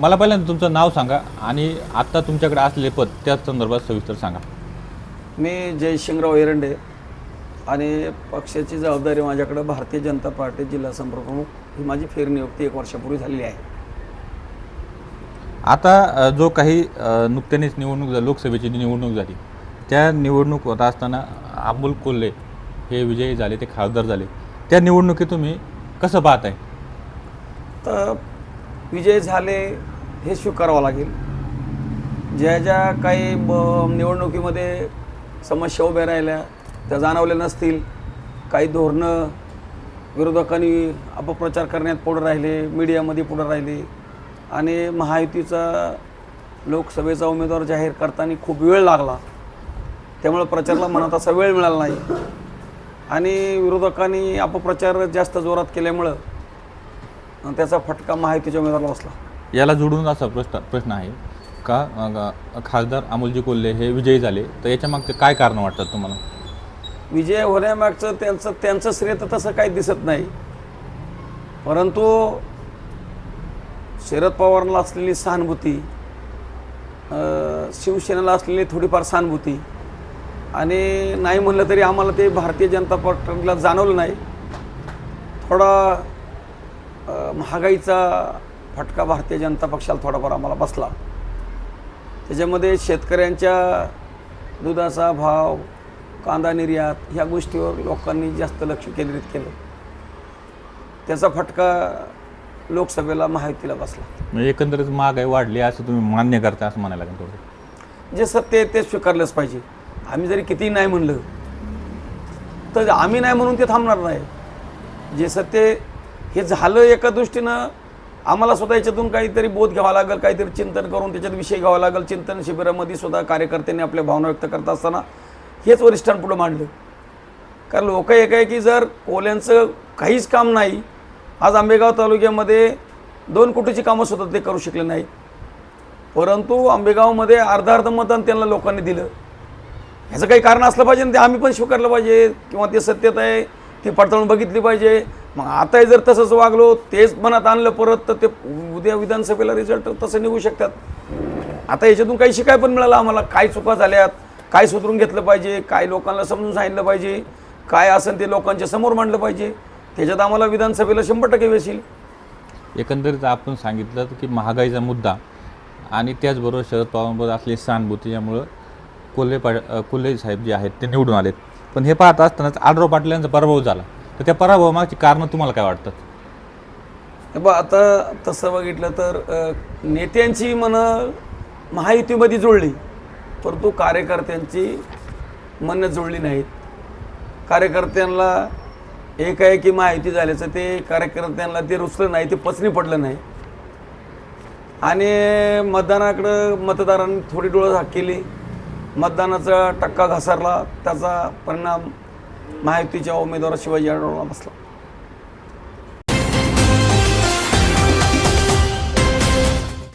मला पहिल्यांदा तुमचं नाव सांगा आणि आत्ता तुमच्याकडे असलेले पद त्या संदर्भात सविस्तर सांगा. मी जयशिंगराव एरंडे आणि पक्षाची जबाबदारी माझ्याकडे भारतीय जनता पार्टी जिल्हा संपर्क प्रमुख ही माझी फेरनियुक्ती एक वर्षापूर्वी झालेली आहे. आता जो काही नुकत्यानेच निवडणूक झाली लोकसभेची जी निवडणूक झाली त्या निवडणूक होत असताना अमोल कोल्हे हे विजयी झाले ते खासदार झाले. त्या निवडणुकीत तुम्ही कसं पाहताय? तर विजय झाले हे स्वीकारावं लागेल. ज्या ज्या काही ब निवडणुकीमध्ये समस्या उभ्या राहिल्या त्या जाणवल्या नसतील काही धोरणं विरोधकांनी अपप्रचार करण्यात पुढं राहिले मीडियामध्ये पुढं राहिले आणि महायुतीचा लोकसभेचा उमेदवार जाहीर करताना खूप वेळ लागला. त्यामुळे प्रचाराला मनात असा वेळ मिळाला नाही. आणि विरोधकांनी अपप्रचार जास्त जोरात केल्यामुळं त्याचा फटका महायुतीच्या उमेदवाराला बसला. याला जोडून असा प्रश्न प्रश्न आहे का खासदार अमोलजी कोल्हे हे विजयी झाले तर याच्या मागचे काय कारण वाटतात तुम्हाला? विजय होण्यामागचं त्यांचं त्यांचं श्रेय तर तसं काही दिसत नाही. परंतु शरद पवारला असलेली सहानुभूती शिवसेनेला असलेली थोडीफार सहानुभूती आणि नाही म्हणलं तरी आम्हाला ते भारतीय जनता पार्टीला जाणवलं नाही. थोडा महागाईचा फटका भारतीय जनता पक्षाला थोडाफार आम्हाला बसला. त्याच्यामध्ये शेतकऱ्यांच्या दुधाचा भाव कांदा निर्यात ह्या गोष्टीवर लोकांनी जास्त लक्ष केंद्रित केलं. त्याचा फटका लोकसभेला महायुतीला बसला. म्हणजे एकंदरीत महागाई वाढली असं तुम्ही मान्य करता असं म्हणायला लागेल थोडं जे सत्य आहे ते स्वीकारलंच पाहिजे. आम्ही जरी कितीही नाही म्हणलं तर आम्ही नाही म्हणून ते थांबणार नाही. जे सत्य हे झालं एका दृष्टीनं आम्हाला स्वतः याच्यातून काहीतरी बोध घ्यावा लागेल काहीतरी चिंतन करून त्याच्यात विषय घ्यावा लागेल. चिंतन शिबिरामध्ये सुद्धा कार्यकर्त्यांनी आपल्या भावना व्यक्त करत असताना हेच वरिष्ठांपुढं मांडलं. कारण लोक एक आहे की जर कोल्यांचं काहीच काम नाही आज आंबेगाव तालुक्यामध्ये दोन कोटीची कामं सुद्धा ते करू शकले नाही परंतु आंबेगावमध्ये अर्धा अर्ध मतदान त्यांना लोकांनी दिलं. ह्याचं काही कारण असलं पाहिजे ना ते आम्ही पण स्वीकारलं पाहिजे किंवा ते सत्यता आहे ती पडताळून बघितली पाहिजे. मग आताही जर तसंच वागलो तेच मनात आणलं परत तर ते उद्या विधानसभेला रिझल्ट तसं निघू शकतात. आता याच्यातून काही शिकाय पण मिळालं आम्हाला. काय चुका झाल्यात काय सुधरून घेतलं पाहिजे काय लोकांना समजून सांगितलं पाहिजे काय असेल ते लोकांच्या समोर मांडलं पाहिजे. त्याच्यात आम्हाला विधानसभेला शंभर टक्के वेळ येईल. एकंदरीत आपण सांगितलं की महागाईचा मुद्दा आणि त्याचबरोबर शरद पवारांबरोबर असलेली सहानुभूती यामुळं कोल्हे पा कोल्हे साहेब जे आहेत ते निवडून आलेत. पण हे पाहत असतानाच आडराव पाटल्यांचा पराभव झाला. तर त्या पराभवामागची कारणं तुम्हाला काय वाटतात? हे आता तसं बघितलं तर अ, नेत्यांची मनं महायुतीमध्ये जुळली परंतु कार्यकर्त्यांची मनं जुळली नाहीत. कार्यकर्त्यांना एक आहे की माहिती झाल्याचं ते कार्यकर्त्यांना ते रुचलं नाही ते पचनी पडलं नाही. आणि मतदानाकडं मतदारांनी थोडी डोळं झाक केली. मतदानाचा टक्का घसरला त्याचा परिणाम महायुतीच्या उमेदवार शिवाजी आढळला बसला.